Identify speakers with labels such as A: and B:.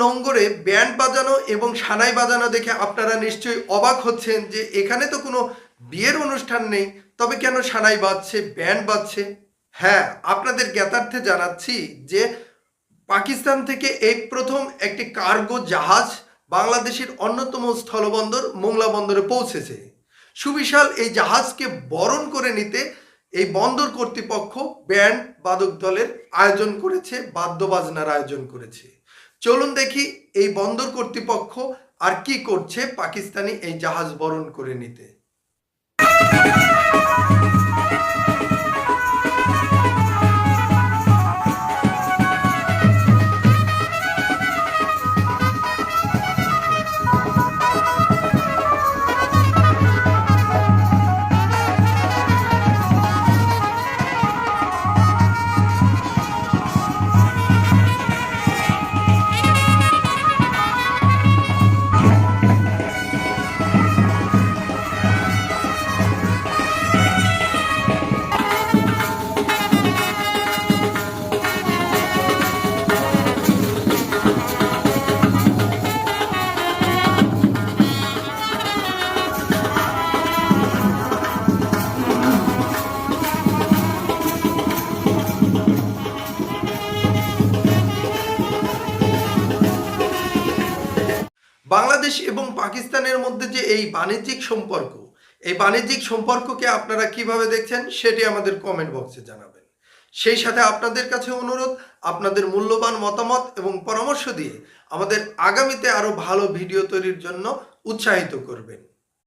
A: নোঙ্গরে band বাজানো এবং সানাই বাজানো দেখে আপনারা নিশ্চয়ই অবাক হচ্ছেন যে এখানে তো কোনো বিয়ের অনুষ্ঠান নেই, তবে কেন সানাই বাজছে, ব্যান্ড বাজছে? হ্যাঁ আপনাদের জ্ঞাতার্থে জানাচ্ছি যে পাকিস্তান থেকে এই প্রথম একটি কার্গো জাহাজ বাংলাদেশের অন্যতম স্থলবন্দর মোংলা বন্দরে পৌঁছেছে। সুবিশাল এই জাহাজকে বরণ করে নিতে এই বন্দর কর্তৃপক্ষ ব্যান্ড বাদক দলের আয়োজন করেছে, বাদ্যবাজনার আয়োজন করেছে। চলুন দেখি এই বন্দর কর্তৃপক্ষ আর কি করছে পাকিস্তানি এই জাহাজ বরণ করে নিতে। বাংলাদেশ এবং পাকিস্তানের মধ্যে যে এই বাণিজ্যিক সম্পর্ক, এই বাণিজ্যিক সম্পর্ককে আপনারা কীভাবে দেখছেন সেটি আমাদের কমেন্ট বক্সে জানাবেন। সেই সাথে আপনাদের কাছে অনুরোধ, আপনাদের মূল্যবান মতামত এবং পরামর্শ দিয়ে আমাদের আগামীতে আরও ভালো ভিডিও তৈরির জন্য উৎসাহিত করবেন।